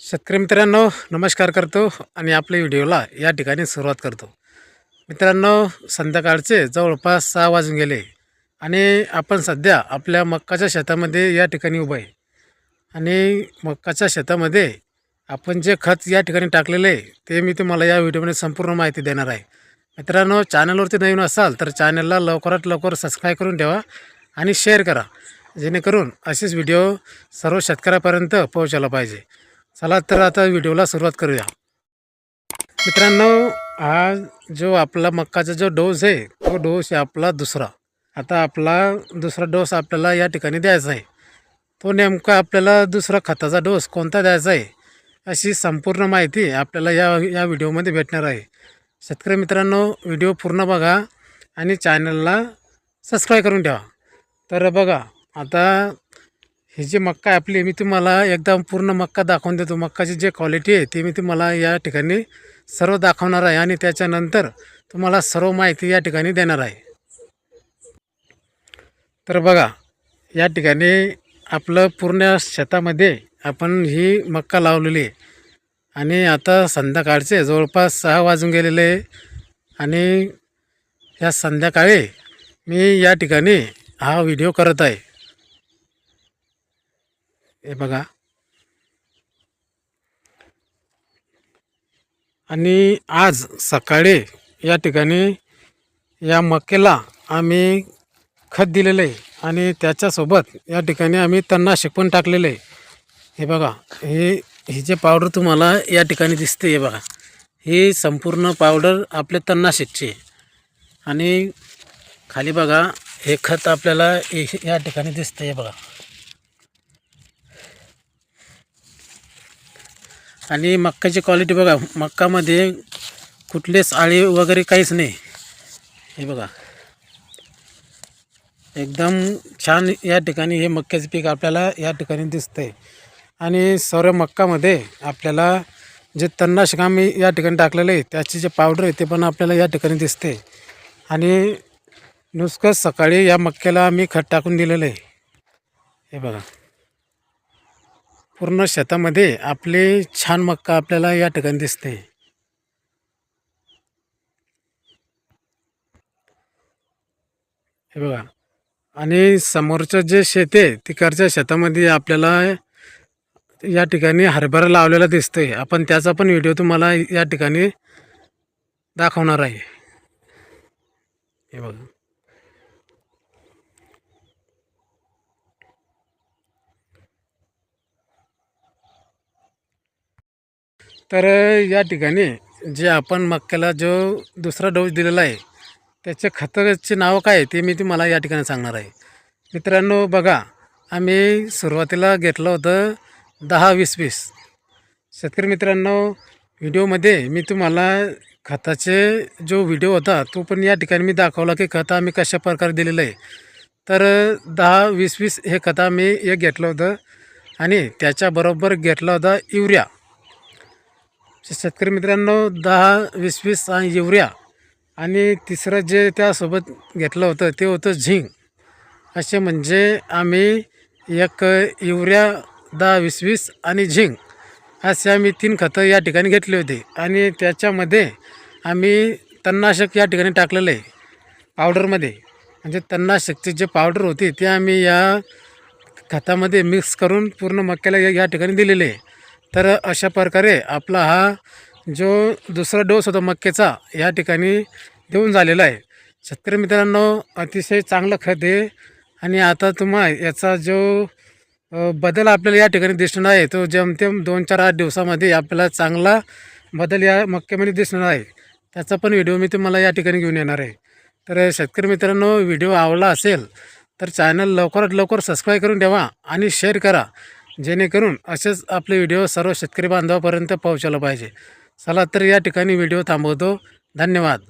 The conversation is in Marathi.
शेतकरी मित्रांनो नमस्कार करतो आणि आपल्या व्हिडिओला या ठिकाणी सुरुवात करतो. मित्रांनो संध्याकाळचे जवळपास सहा वाजून गेले आणि आपण सध्या आपल्या मक्काच्या शेतामध्ये या ठिकाणी उभं आहे. आणि मक्काच्या शेतामध्ये आपण जे खत या ठिकाणी टाकलेलं आहे ते मी तुम्हाला या व्हिडिओमध्ये संपूर्ण माहिती देणार आहे. मित्रांनो चॅनलवरती नवीन असाल तर चॅनलला लवकरात लवकर सबस्क्राईब करून ठेवा आणि शेअर करा जेणेकरून असेच व्हिडिओ सर्व शेतकऱ्यापर्यंत पोहोचायला पाहिजे. चला तर आता व्हिडिओला सुरुवात करूया. मित्रांनो हा जो आपला मक्काचा जो डोस आहे तो डोस आहे आपला दुसरा. आता आपला दुसरा डोस आपल्याला या ठिकाणी द्यायचा आहे. तो नेमका आपल्याला दुसरा खताचा डोस कोणता द्यायचा आहे अशी संपूर्ण माहिती आपल्याला या या व्हिडिओमध्ये भेटणार आहे. शेतकरी मित्रांनो व्हिडिओ पूर्ण बघा आणि चॅनलला सबस्क्राईब करून ठेवा. तर बघा आता ही जी मक्का आपली मी तुम्हाला एकदम पूर्ण मक्का दाखवून देतो. मक्काची जे क्वालिटी आहे ती मी तुम्हाला या ठिकाणी सर्व दाखवणार आहे आणि त्याच्यानंतर तुम्हाला सर्व माहिती या ठिकाणी देणार आहे. तर बघा या ठिकाणी आपलं पूर्ण शेतामध्ये आपण ही मक्का लावलेली आहे. आणि आता संध्याकाळचे जवळपास सहा वाजून गेलेले आहे. आणि या संध्याकाळी मी या ठिकाणी हा व्हिडिओ करत आहे. हे बघा. आणि आज सकाळी या ठिकाणी या मकेला आम्ही खत दिलेलं आहे आणि त्याच्यासोबत या ठिकाणी आम्ही तणनाशक पण टाकलेलं आहे. हे बघा हे ही जे पावडर तुम्हाला या ठिकाणी दिसते हे बघा. ही संपूर्ण पावडर आपल्या तणनाशकची आहे. आणि खाली बघा हे खत आपल्याला या ठिकाणी दिसतं हे बघा. आणि मक्काची क्वालिटी बघा मक्कामध्ये कुठलेच आळी वगैरे काहीच नाही. हे बघा. एकदम छान या ठिकाणी हे मक्याचं पीक आपल्याला या ठिकाणी दिसतंय. आणि सर्व मक्कामध्ये आपल्याला जे तणनाशक आम्ही या ठिकाणी टाकलेलं आहे त्याची जे पावडर आहे ते पण आपल्याला या ठिकाणी दिसते आणि नुसकं सकाळी या मक्याला आम्ही खत टाकून दिलेलं आहे. हे बघा. पूर्ण शेतामध्ये आपले छान मक्का आपल्याला या ठिकाणी दिसते. हे बघा. आणि समोरचं जे शेत आहे तिकडच्या शेतामध्ये आपल्याला या ठिकाणी हरभरा लावलेला दिसतोय. आपण त्याचा पण व्हिडिओ तुम्हाला या ठिकाणी दाखवणार आहे. हे बघा. तर या ठिकाणी जे आपण मक्याला जो दुसरा डोस दिलेला आहे त्याचे खताचे नाव काय ते मी तुम्हाला या ठिकाणी सांगणार आहे. मित्रांनो बघा आम्ही सुरुवातीला घेतलं होतं दहा वीस वीस शेतकरी मित्रांनो व्हिडिओमध्ये मी तुम्हाला खताचे जो व्हिडिओ होता तो पण या ठिकाणी मी दाखवला की खत आम्ही कशा प्रकारे दिलेलं आहे. तर दहा वीस वीस हे खत आम्ही एक घेतलं होतं आणि त्याच्याबरोबर घेतला होता युरिया. शेतकरी मित्रांनो दहा वीस वीस आणि युरिया आणि तिसरं जे त्यासोबत घेतलं होतं ते होतं झिंक. असे म्हणजे आम्ही एक युरिया दहा वीस वीस आणि झिंक असे आम्ही तीन खतं या ठिकाणी घेतले होते. आणि त्याच्यामध्ये आम्ही तणनाशक या ठिकाणी टाकलेलं आहे पावडरमध्ये. म्हणजे तणनाशकची जे पावडर होती ते आम्ही या खतामध्ये मिक्स करून पूर्ण मक्याला या या ठिकाणी दिलेले आहे. तर अशा प्रकारे आपला हा जो दुसरा डोस होता मक्केचा या ठिकाणी देऊन झालेला आहे. शेतकरी मित्रांनो अतिशय चांगलं खत आहे आणि आता तुम्हा याचा जो बदल आपल्याला या ठिकाणी दिसणार आहे तो जेमतेम दोन चार आठ दिवसामध्ये आपल्याला चांगला बदल या मक्क्यामध्ये दिसणार आहे. त्याचा पण व्हिडिओ मी तुम्हाला या ठिकाणी घेऊन येणार आहे. तर शेतकरी मित्रांनो व्हिडिओ आवडला असेल तर चॅनल लवकरात लवकर सबस्क्राईब करून ठेवा आणि शेअर करा. जेणेकरून असेच आपले व्हिडिओ सर्व शेतकरी बांधवापर्यंत पोहोचायला पाहिजे. चला तर या ठिकाणी व्हिडिओ थांबवतो. धन्यवाद.